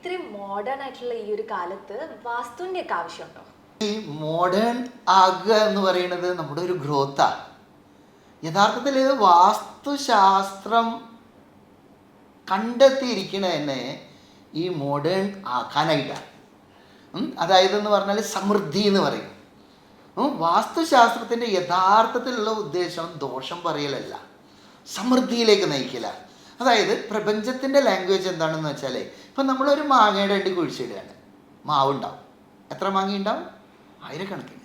ഇത്രയും മോഡേൺ ആയിട്ടുള്ള ഈ ഒരു കാലത്ത് വാസ്തുവിന്റെ ഒക്കെ ആവശ്യമുണ്ടോ? ഈ മോഡേൺ ആകുക എന്ന് പറയുന്നത് നമ്മുടെ ഒരു ഗ്രോത്താണ് യഥാർത്ഥത്തിൽ വാസ്തുശാസ്ത്രം കണ്ടെത്തിയിരിക്കണ തന്നെ ഈ മോഡേൺ ആക്കാനായിട്ടാണ്. അതായത് എന്ന് പറഞ്ഞാൽ സമൃദ്ധി എന്ന് പറയും. വാസ്തുശാസ്ത്രത്തിന്റെ യഥാർത്ഥത്തിലുള്ള ഉദ്ദേശം ദോഷം പറയലല്ല. സമൃദ്ധിയിലേക്ക് നയിക്കില്ല അതായത് പ്രപഞ്ചത്തിന്റെ ലാംഗ്വേജ് എന്താണെന്ന് വെച്ചാൽ ഇപ്പം നമ്മളൊരു മാങ്ങയുടെ അണ്ടി കുഴിച്ചിടുകയാണ്. മാവുണ്ടാവും. എത്ര മാങ്ങ ഉണ്ടാവും ആയിരക്കണക്കിന്.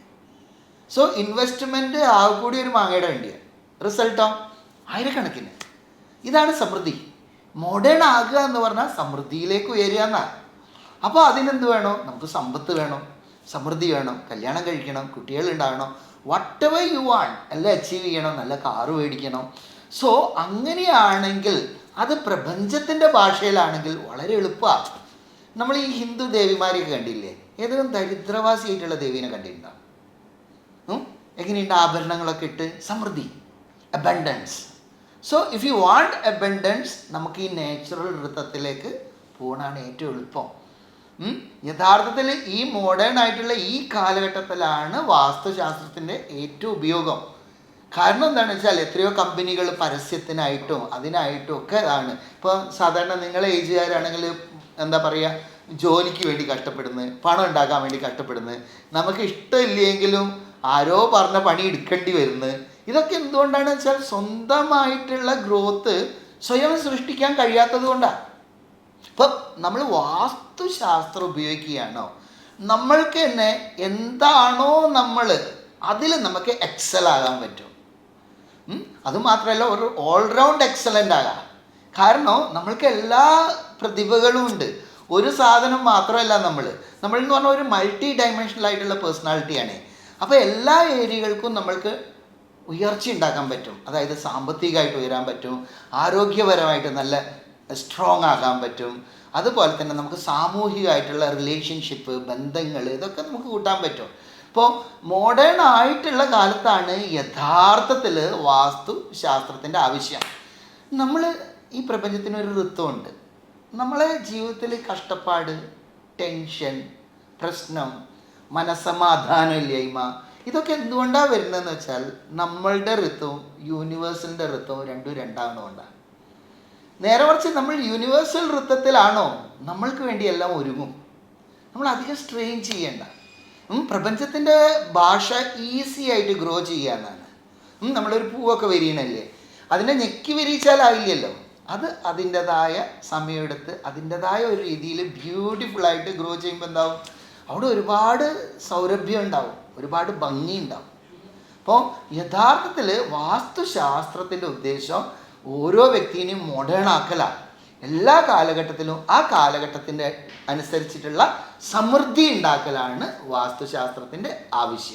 സോ ഇൻവെസ്റ്റ്മെന്റ് ആകെ കൂടി ഒരു മാങ്ങയുടെ അണ്ടിയാണ് റിസൾട്ടോ ആയിരക്കണക്കിന്. ഇതാണ് സമൃദ്ധി. മോഡേൺ ആകുക എന്ന് പറഞ്ഞാൽ സമൃദ്ധിയിലേക്ക് ഉയരുക എന്നാണ് അപ്പോൾ അതിനെന്ത് വേണം? നമുക്ക് സമ്പത്ത് വേണം സമൃദ്ധി വേണം കല്യാണം കഴിക്കണം കുട്ടികൾ ഉണ്ടാകണം വട്ട് എവർ യു വാണ്ട് എല്ലാം അച്ചീവ് ചെയ്യണം നല്ല കാറ് മേടിക്കണം. സോ അങ്ങനെയാണെങ്കിൽ അത് പ്രപഞ്ചത്തിന്റെ ഭാഷയിലാണെങ്കിൽ വളരെ എളുപ്പമാണ് നമ്മൾ ഈ ഹിന്ദു ദേവിമാരെയൊക്കെ കണ്ടില്ലേ? ഏതെങ്കിലും ദരിദ്രവാസിയായിട്ടുള്ള ദേവീനെ കണ്ടിട്ടുണ്ടോ? ഉം? എങ്ങനെയുണ്ട് ആഭരണങ്ങളൊക്കെ ഇട്ട്? സമൃദ്ധി. Abundance so if you want abundance നമുക്ക് ഈ നാച്ചുറൽ വൃത്തത്തിലേക്ക് പോകണമാണ് ഏറ്റവും എളുപ്പം? യഥാർത്ഥത്തിൽ ഈ മോഡേൺ ആയിട്ടുള്ള ഈ കാലഘട്ടത്തിലാണ് വാസ്തുശാസ്ത്രത്തിന്റെ ഏറ്റവും ഉപയോഗം. കാരണം എന്താണെന്ന് വെച്ചാൽ എത്രയോ കമ്പനികൾ പരസ്യത്തിനായിട്ടും അതിനായിട്ടും ഒക്കെ ഇതാണ് ഇപ്പോൾ സാധാരണ നിങ്ങളെ ഏജുകാരാണെങ്കിൽ എന്താ പറയുക ജോലിക്ക് വേണ്ടി കഷ്ടപ്പെടുന്നത് പണം ഉണ്ടാക്കാൻ വേണ്ടി കഷ്ടപ്പെടുന്നത് നമുക്ക് ഇഷ്ടമില്ലെങ്കിലും ആരോ പറഞ്ഞ പണി എടുക്കേണ്ടി വരുന്നത്. ഇതൊക്കെ എന്തുകൊണ്ടാണ് വെച്ചാൽ സ്വന്തമായിട്ടുള്ള ഗ്രോത്ത് സ്വയം സൃഷ്ടിക്കാൻ കഴിയാത്തത് കൊണ്ടാണ് ഇപ്പം നമ്മൾ വാസ്തുശാസ്ത്രം ഉപയോഗിക്കുകയാണോ? നമ്മൾക്ക് തന്നെ എന്താണോ നമ്മൾ അതിൽ നമുക്ക് എക്സൽ പറ്റും? അതുമാത്രമല്ല ഒരു ഓൾറൗണ്ട് എക്സലന്റ് ആകാം. കാരണം നമ്മൾക്ക് എല്ലാ പ്രതിഭകളും ഉണ്ട്. ഒരു സാധനം മാത്രമല്ല നമ്മൾ നമ്മൾ എന്ന് പറഞ്ഞാൽ ഒരു മൾട്ടി ഡൈമെൻഷണൽ ആയിട്ടുള്ള പേഴ്സണാലിറ്റിയാണ് അപ്പോൾ എല്ലാ ഏരിയകൾക്കും നമ്മൾക്ക് ഉയർച്ച ഉണ്ടാക്കാൻ പറ്റും. അതായത് സാമ്പത്തികമായിട്ട് ഉയരാൻ പറ്റും. ആരോഗ്യപരമായിട്ട് നല്ല സ്ട്രോങ് ആകാൻ പറ്റും. അതുപോലെ തന്നെ നമുക്ക് സാമൂഹികമായിട്ടുള്ള റിലേഷൻഷിപ്പ് ബന്ധങ്ങൾ ഇതൊക്കെ നമുക്ക് കൂട്ടാൻ പറ്റും. ഇപ്പോൾ മോഡേൺ ആയിട്ടുള്ള കാലത്താണ് യഥാർത്ഥത്തിൽ വാസ്തു ശാസ്ത്രത്തിന്റെ ആവശ്യം. നമ്മൾ ഈ പ്രപഞ്ചത്തിന് ഒരു ഋത്വമുണ്ട് നമ്മളെ ജീവിതത്തിൽ കഷ്ടപ്പാട് ടെൻഷൻ പ്രശ്നം മനസമാധാനമില്ലായ്മ ഇതൊക്കെ എന്തുകൊണ്ടാണ് വരുന്നതെന്ന് വെച്ചാൽ നമ്മളുടെ ഋത്വവും യൂണിവേഴ്സിന്റെ ഋത്വവും രണ്ടും രണ്ടാകുന്നതുകൊണ്ടാണ് നേരെ മറിച്ച് നമ്മൾ യൂണിവേഴ്സൽ ഋത്വത്തിലാണോ നമ്മൾക്ക് വേണ്ടി എല്ലാം ഒരുങ്ങും. നമ്മൾ അധികം സ്ട്രെയിൻ ചെയ്യേണ്ട. പ്രപഞ്ചത്തിന്റെ ഭാഷ ഈസി ആയിട്ട് ഗ്രോ ചെയ്യാന്നാണ് നമ്മളൊരു പൂവൊക്കെ വിരിയണല്ലേ അതിനെ ഞെക്കി വിരിയിച്ചാലായില്ലല്ലോ അത് അതിന്റെതായ സമയമെടുത്ത് അതിന്റെതായ ഒരു രീതിയിൽ ബ്യൂട്ടിഫുൾ ആയിട്ട് ഗ്രോ ചെയ്യുമ്പോൾ എന്താവും? അവിടെ ഒരുപാട് സൗരഭ്യം ഉണ്ടാവും. ഒരുപാട് ഭംഗി ഉണ്ടാവും. അപ്പോൾ യഥാർത്ഥത്തിൽ വാസ്തുശാസ്ത്രത്തിന്റെ ഉദ്ദേശം ഓരോ വ്യക്തിനെയും മോഡേൺ ആക്കലാണ്. എല്ലാ കാലഘട്ടത്തിലും ആ കാലഘട്ടത്തിന്റെ അനുസരിച്ചിട്ടുള്ള സമൃദ്ധി ഉണ്ടാക്കലാണ് വാസ്തുശാസ്ത്രത്തിന്റെ ആവശ്യം.